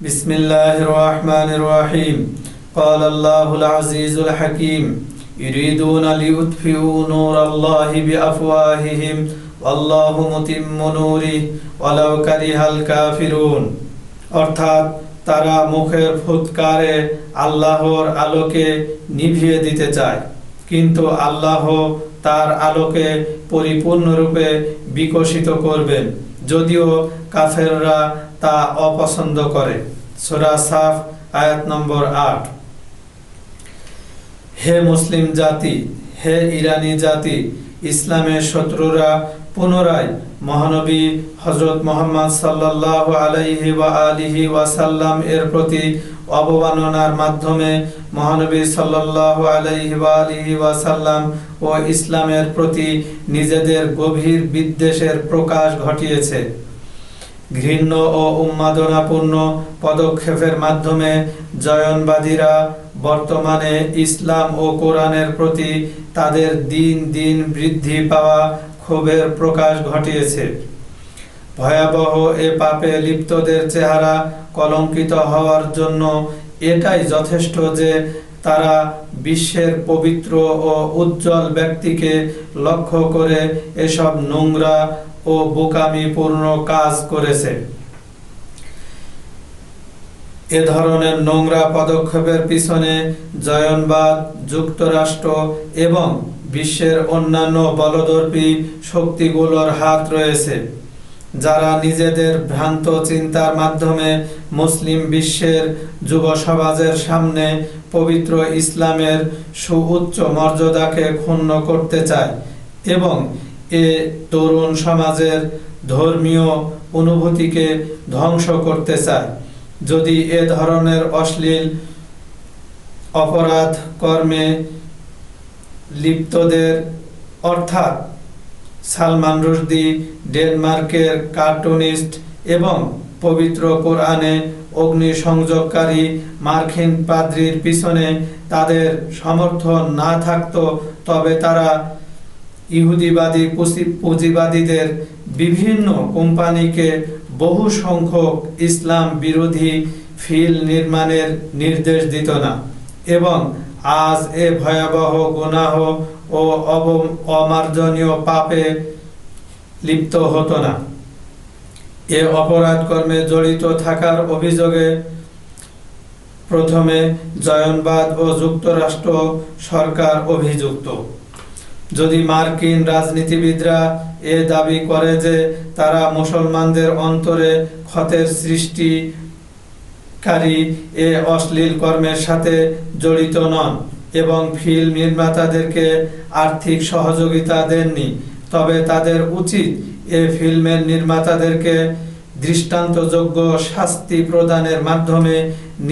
بسم الله الرحمن الرحيم قال الله العزيز الحكيم يريدون ليطفئوا نور الله بأفواههم والله متم نوره ولو كره الكافرون অর্থাৎ তারা মুখের ফুৎকারে আল্লাহর আলোকে নিভিয়ে দিতে চায় কিন্তু আল্লাহ তার আলোকে পরিপূর্ণরূপে বিকশিত করবেন যদিও কাফেররা তা অপছন্দ করে। সোরা সাফ, আয়াত নম্বর আট। হে মুসলিম জাতি, হে ইরানি জাতি, ইসলামের শত্রুরা পুনরায় মহানবী হজরত মোহাম্মদ সাল্লাহ আলাইহি ওয়া আলিহি ওয়াসাল্লাম এর প্রতি অবমাননার মাধ্যমে মহানবী ওয়াসাল্লাম ও ইসলামের প্রতি নিজেদের গভীর বিদ্বেষের প্রকাশ ঘটিয়েছে। ঘৃণ্য ও উন্মাদনাপূর্ণ পদক্ষেপের মাধ্যমে জয়নবাদীরা বর্তমানে ইসলাম ও কোরআনের প্রতি তাদের দিন দিন বৃদ্ধি পাওয়া ক্ষোভের প্রকাশ ঘটিয়েছে। ভয়াবহ এ পাপে লিপ্তদের চেহারা কলঙ্কিত হওয়ার জন্য এটাই যথেষ্ট যে তারা বিশ্বের পবিত্র ও উজ্জ্বল ব্যক্তিকে লক্ষ্য করে এসব নোংরা ও বোকামিপূর্ণ কাজ করেছে। এ ধরনের নোংরা পদক্ষেপের পিছনে জয়নবাদ, যুক্তরাষ্ট্র এবং বিশ্বের অন্যান্য বলদর্পী শক্তিগুলোর হাত রয়েছে। যারা নিজেদের ভ্রান্ত চিন্তার মাধ্যমে মুসলিম বিশ্বের যুব সমাজের সামনে পবিত্র ইসলামের সুউচ্চ মর্যাদাকে ক্ষুণ্ণ করতে চায় এবং এ তরুণ সমাজের ধর্মীয় অনুভূতিকে ধ্বংস করতে চায়। যদি এ ধরনের অশ্লীল অপরাধ কর্মে লিপ্তদের, অর্থাৎ সালমান রুশদি, ডেনমার্কের কার্টুনিস্ট এবং পবিত্র কোরআনে অগ্নিসংযোগকারী মার্কিন পাদ্রির পিছনে তাদের সমর্থন না থাকত, তবে তারা ইহুদিবাদী পুঁজিবাদীদের বিভিন্ন কোম্পানিকে বহু সংখ্যক ইসলাম বিরোধী ফিল নির্মাণের নির্দেশ দিত না এবং আজ এ ভয়াবহ গুনাহ ও অমার্জনীয় পাপে লিপ্ত হতো না। এ অপরাধ কর্মে জড়িত থাকার অভিযোগে প্রথমে জয়নবাদ ও যুক্তরাষ্ট্র সরকার অভিযুক্ত। যদি মার্কিন রাজনীতিবিদরা এ দাবি করে যে তারা মুসলমানদের অন্তরে ক্ষতের সৃষ্টিকারী এ অশ্লীল কর্মের সাথে জড়িত নন এবং ফিল্ম নির্মাতাদেরকে আর্থিক সহযোগিতা দেননি। তবে তাদের উচিত এ ফিল্মের নির্মাতাদেরকে দৃষ্টান্তযোগ্য শাস্তি প্রদানের মাধ্যমে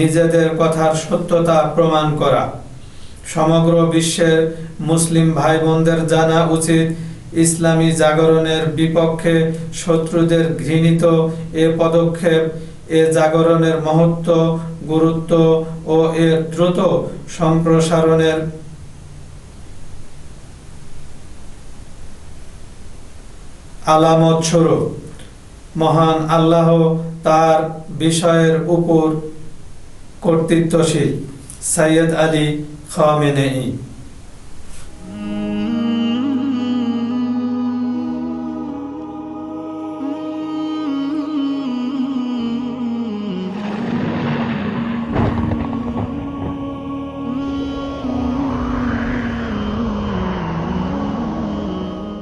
নিজেদের কথার সত্যতা প্রমাণ করা। সমগ্র বিশ্বের মুসলিম ভাই বোনদের জানা উচিত, ইসলামী জাগরণের বিপক্ষে শত্রুদের ঘৃণিত এ পদক্ষেপ এ জাগরণের মহত্ব, গুরুত্ব ও এর দ্রুত সম্প্রসারণের আলামত স্বরূপ। মহান আল্লাহ তার বিষয়ের উপর কর্তৃত্বশীল। Syed Ali Khamenei.